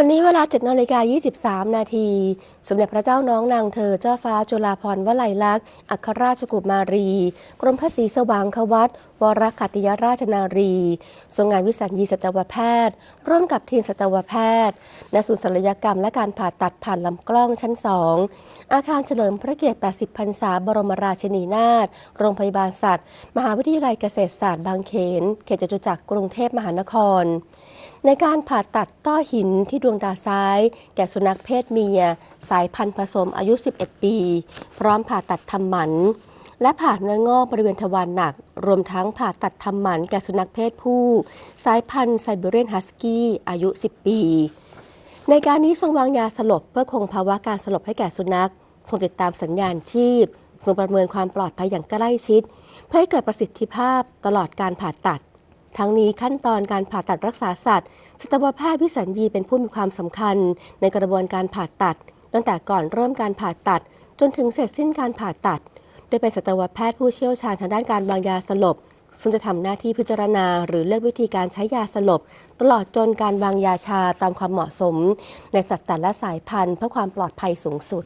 วันนี้เวลา7นาฬิกา23 นาที สมเด็จพระเจ้าน้องนางเธอเจ้าฟ้าจุฬาภรณ์วลัยลักษณ์ อัครราชกุมารี กรมพระศรีสว่างควัตวรคัติยราชนารี ทรงงานวิสัญญีสัตวแพทย์ ร่วมกับทีมสัตวแพทย์ณศูนย์ศัลยกรรมและการผ่าตัดผ่านลำกล้องชั้น 2 อาคารเฉลิมพระเกียรติ 80 พรรษาบรมราชินีนาถ โรงพยาบาลสัตว์ มหาวิทยาลัยเกษตรศาสตร์บางเขน เขตจตุจักรกรุงเทพมหานครในการผ่าตัดต้อหินที่ดวงตาซ้าย แก่สุนัขเพศเมีย สายพันธุ์ผสมอายุ 11 ปี พร้อมผ่าตัดทำหมัน และผ่าเนื้องอกบริเวณทวารหนัก รวมทั้งผ่าตัดทำหมันแก่สุนัขเพศผู้ สายพันธุ์ไซบีเรียนฮัสกี้อายุ 10 ปี ในการนี้ทรงวางยาสลบเพื่อคงภาวะการสลบให้แก่สุนัขทรงติดตามสัญญาณชีพทรงประเมินความปลอดภัยอย่างใกล้ชิด เพื่อให้เกิดประสิทธิภาพตลอดการผ่าตัด ทั้งนี้ขั้นตอนการผ่าตัดรักษาสัตว์สัตวแพทย์วิสัญญีเป็นผู้มีความสำคัญ ในกระบวนการผ่าตัด ตั้งแต่ก่อนเริ่มการผ่าตัด จนถึงเสร็จสิ้นการผ่าตัด โดยเป็นสัตวแพทย์ผู้เชี่ยวชาญทางด้านการวางยาสลบ ซึ่งจะทำหน้าที่พิจารณา หรือเลือกวิธีการใช้ยาสลบ ตลอดจนการวางยาชาตามความเหมาะสม ในสัตว์แต่ละสายพันธุ์เพื่อความปลอดภัยสูงสุด